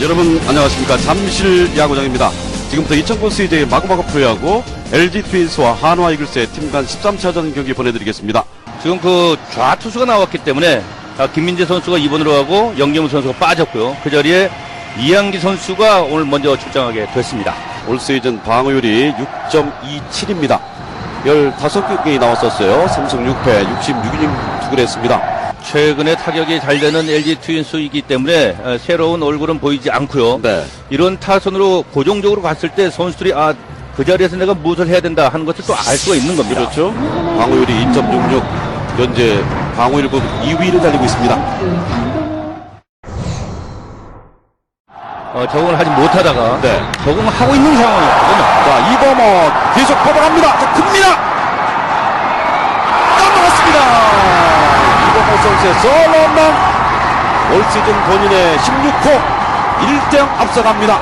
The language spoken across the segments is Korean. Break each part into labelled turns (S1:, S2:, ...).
S1: 여러분 안녕하십니까 잠실 야구장입니다. 지금부터 2009 시즌의 마구마구 프로야구 LG 트윈스와 한화 이글스의 팀간 13차전 경기 보내드리겠습니다.
S2: 지금 그 좌투수가 나왔기 때문에 아, 김민재 선수가 2번으로 하고 영경우 선수가 빠졌고요. 그 자리에 이양기 선수가 오늘 먼저 출장하게 됐습니다.
S1: 올 시즌 방어율이 6.27입니다. 15경기 나왔었어요. 3승 6패 66이닝 투구를 했습니다.
S2: 최근에 타격이 잘 되는 LG 트윈스이기 때문에 어, 새로운 얼굴은 보이지 않고요.
S1: 네.
S2: 이런 타선으로 고정적으로 갔을 때 선수들이 아, 그 자리에서 내가 무엇을 해야 된다 하는 것을 또 알 수가 있는 겁니다.
S1: 그렇죠. 방어율이 2.66 현재 방어율 부분 2위를 달리고 있습니다.
S2: 어, 적응을 하지 못하다가
S1: 네.
S2: 적응하고 있는 상황이거든요.
S1: 자, 이범호 계속. 자, 큽니다. 이범호 선수의 솔로 홈런. 올 시즌 본인의 16호 1대0 앞서갑니다.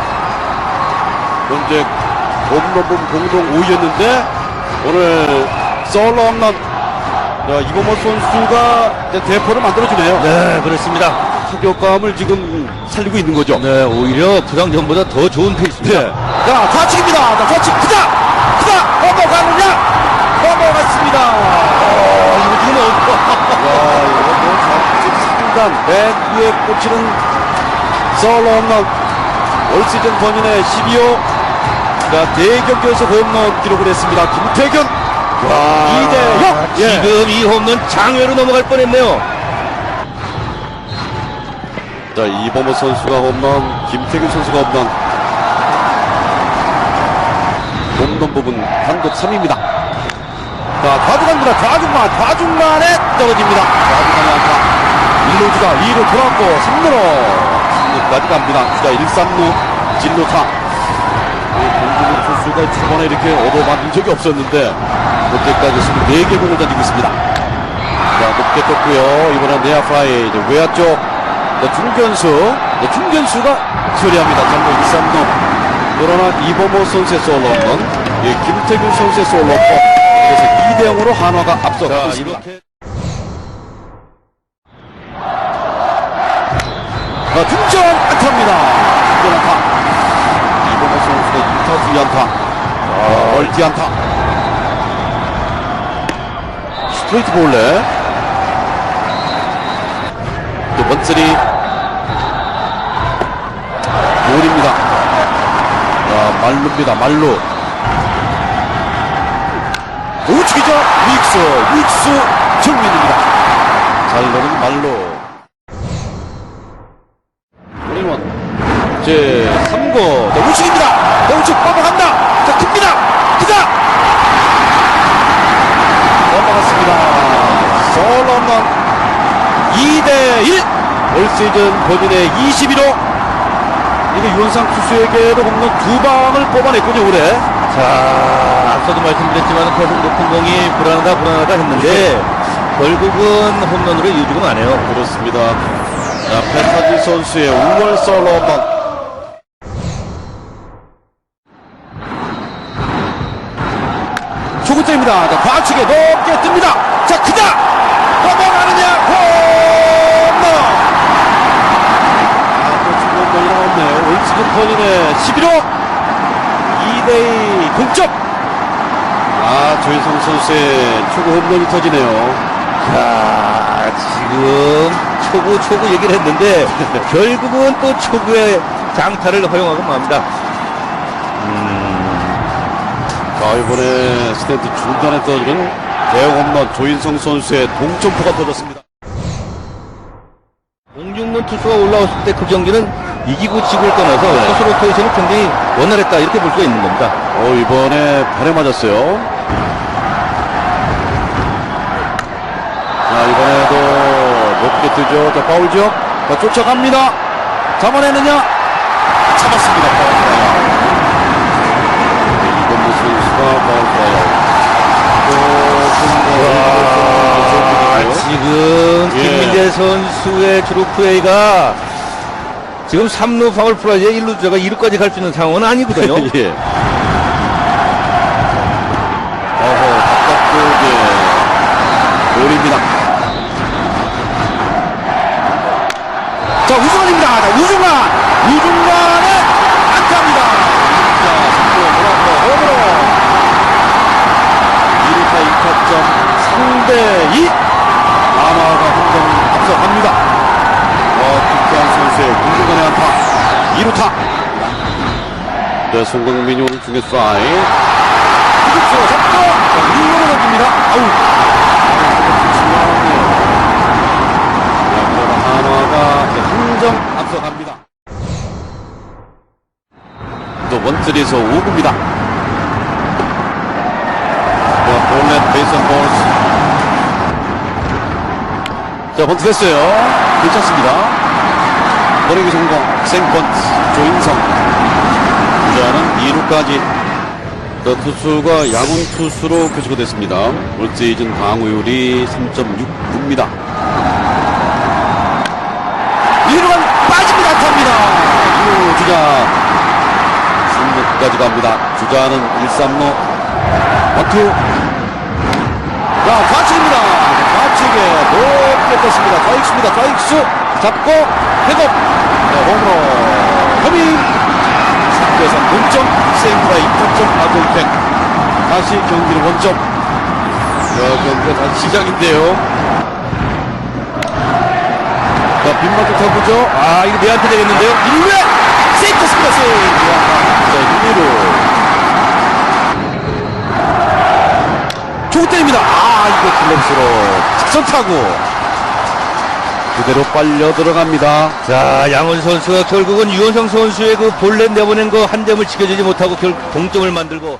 S1: 현재 홈런본 공동 5위였는데 오늘 솔로 홈런 자, 이범호 선수가 대포를 만들어주네요.
S2: 네, 그렇습니다.
S1: 타격감을 지금 살리고 있는 거죠.
S2: 네, 오히려 부상 전보다 더 좋은 페이스입니다.
S1: 네. 자, 좌측입니다. 자, 좌측 크다! 크다! 넘어가느냐? 넘어갔습니다.
S2: 어, 이거 지금 어,
S1: 와, 이거 상단 맨 위에 꽂히는 솔로 홈런. 올 시즌 본인의 12호. 자, 4경기에서 홈런 기록을 했습니다. 김태균. 와, 2대 0.
S2: 아, 지금 이 홈런 장외로 넘어갈 뻔했네요.
S1: 자, 이범호 선수가 홈런, 김태균 선수가 홈런. 홈런 부분 단독 3위입니다. 자, 좌중간입니다. 좌중간, 좌중간에 떨어집니다. 좌중간에 안타. 1루주가 2루 돌았고, 3루로, 3루까지 갑니다. 주자 1, 3루, 진루타. 공중훈 선수가 초반에 이렇게 얻어맞은 적이 없었는데, 롯데까지 24개 공을 던지고 있습니다. 자, 높게 떴고요. 이번엔 이제 외야 쪽, 자, 중견수, 자, 중견수가 처리합니다. 장로 1, 3루. 그러나 이범호 선수의 솔로 홈런, 예, 김태균 선수의 솔로 홈런. 그래서 2대 0으로 한화가 앞서가고
S2: 자,
S1: 있습니다. 자, 중전 안타입니다. 중전 안타. 이범호 선수의 2타수 2안타. 아, 멀티 안타. 스트레이트 볼래. 또 번쓰리. 볼입니다. 자, 말루입니다. 말루. 우측이죠. 윅스. 윅스 정민입니다. 잘 노는 말루. 우리원 제 3구 자, 우측입니다. 자, 우측 넘어간다. 자, 큽니다. 크다. 넘어갔습니다. 솔홈런 2대1 올 시즌 본인의 21호 이게 유원상 투수에게도 홈런 두 방을 뽑아냈군요 올해
S2: 자, 앞서도 말씀드렸지만 계속 높은 공이 불안하다, 불안하다 했는데, 결국은 홈런으로 이어지고 마네요.
S1: 그렇습니다. 자, 페타지 선수의 5월 솔로 홈 런 초구째입니다. 자, 좌측에 높게 뜹니다. 자, 크다! 넘어가느냐? 홈런! 아, 또 지금 홈런이 나왔네요. 올 시즌 본인의 11호 2대2 동점! 아, 조인성 선수의 초구 홈런이 터지네요.
S2: 자, 지금 초구, 초구 얘기를 했는데, 결국은 또 초구의 장타를 허용하고 맙니다.
S1: 자, 이번에 스탠드 중단에 떨어지는 대형 홈런 조인성 선수의 동점포가 터졌습니다.
S2: 홍중문 투수가 올라왔을 때 그 경기는 이기고 지고를 떠나서
S1: 네.
S2: 스스로 포지션이 굉장히 원활했다 이렇게 볼 수가 있는 겁니다.
S1: 어, 이번에 발에 맞았어요. 자, 이번에도 높게 뜨죠. 자, 파울 지역. 자, 쫓아갑니다. 잡아내느냐? 잡았습니다. 파울
S2: 아,
S1: 또,
S2: 지금
S1: 예.
S2: 김민재 선수의 주루 플레이가 지금 3루 파울 플라이에 1루 주자가 2루까지 갈 수 있는 상황은 아니거든요.
S1: 예. 어허, 바깥쪽에 볼입니다. 자, 우승환입니다. 자, 우승환! 네, 송강민이 오늘 중에 사인 이득수 잡고 1루로 던집니다. 아우 한화가 한점 앞서갑니다. 또 원트리에서 5구입니다. 볼넷 베이선 볼스. 자, 번트 됐어요. 괜찮습니다. 버리기 성공. 생번트. 조인성. 주자는 2루까지. 더 투수가 야군 투수로 교체가 됐습니다. 올 시즌 방어율이 3.69입니다. 2루간 빠집니다. 탑니다. 2루 주자 3루까지 갑니다. 주자는 1, 3루 원투 자 좌측입니다. 좌측에 높게 떴습니다. 좌익수입니다. 좌익수 잡고 백업 네, 홈으로 3 대3 동점 세인프라 2타점 아동택 다시 경기를 원점 자, 경기가 다시 시작인데요. 자, 빈마크 타구죠.
S2: 아, 이거 내한테 되겠는데요?
S1: 1루에 세이트스입니다. 세이트. 자, 1루로. 초구 때립니다. 아, 이거 글럽스로 직선 타구. 그대로 빨려 들어갑니다.
S2: 자, 양원 선수가 결국은 유원성 선수의 그 볼넷 내보낸 거 한 점을 지켜주지 못하고 결 동점을 만들고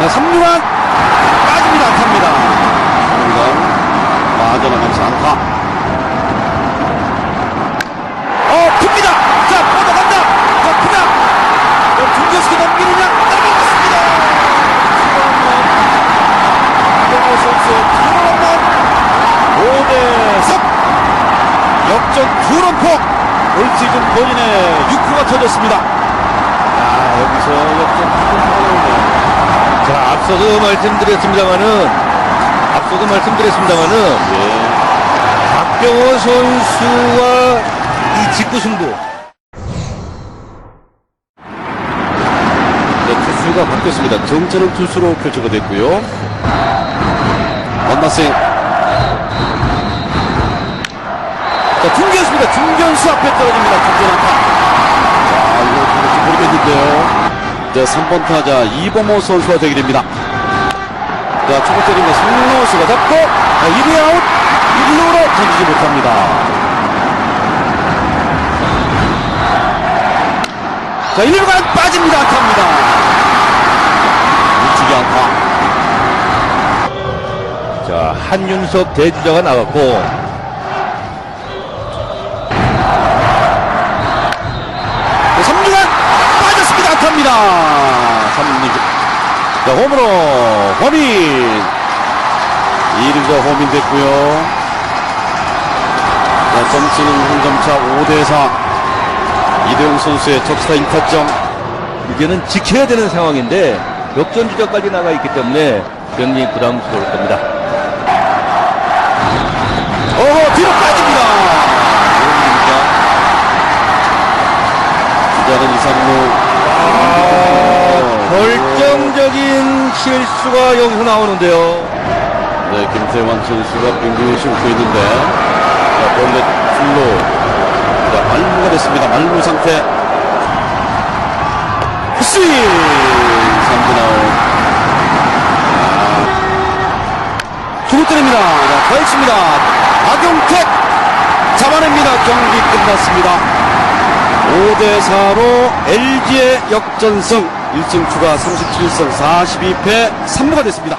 S1: 자, 3루간 빠집니다. 안타입니다. 3루간 빠져나가지 않다. 어, 풉니다. 자, 뻗어간다. 자, 큽니다. 자, 중교수가 넘기느냐? 넘어갔습니다. 이영호 선수의 투런만 5대3 역전 투런포 올 시즌 본인의 6호가 터졌습니다. 아, 여기서 역전 투런포가 나오네요.
S2: 자, 앞서도 말씀드렸습니다만은 앞서도 말씀드렸습니다만은
S1: 예.
S2: 박병호 선수와 이 직구 승부
S1: 네, 투수가 바뀌었습니다. 정철은 투수로 교체가 됐고요. 원나싱. 자, 중견수입니다. 중견수 앞에 떨어집니다. 중견 안타. 자, 이거 모르겠는데요. 자, 3번 타자 이범호 선수와 대결입니다. 자, 초구 때리면 송로수가 잡고, 자, 1루 아웃, 1루로 던지지 못합니다. 자, 1루간 빠집니다. 안타입니다. 우측이 안타.
S2: 자, 한윤석 대주자가 나갔고
S1: 홈으로 허민. 2루자 허민 됐고요. 자, 점수는 한 점차 5대4. 이대용 선수의 적시타 2타점.
S2: 이제는 지켜야 되는 상황인데 역전 주자까지 나가 있기 때문에 굉장히 부담스러울 겁니다.
S1: 어허, 뒤로 빠집니다. 오른입니다. 주자는 2, 3루.
S2: 아, 결정적인 실수가 여기서 나오는데요.
S1: 네, 김태환 선수가 빙빙시 웃고 있는데, 자, 본넷 풀로, 자, 말무가 됐습니다. 말무 상태. 스윙! 삼진 아웃. 주고 때립니다. 자, 더했습니다. 박용택 잡아냅니다. 경기 끝났습니다. 5대4로 LG의 역전승 1승 추가 37승 42패 3무가 됐습니다.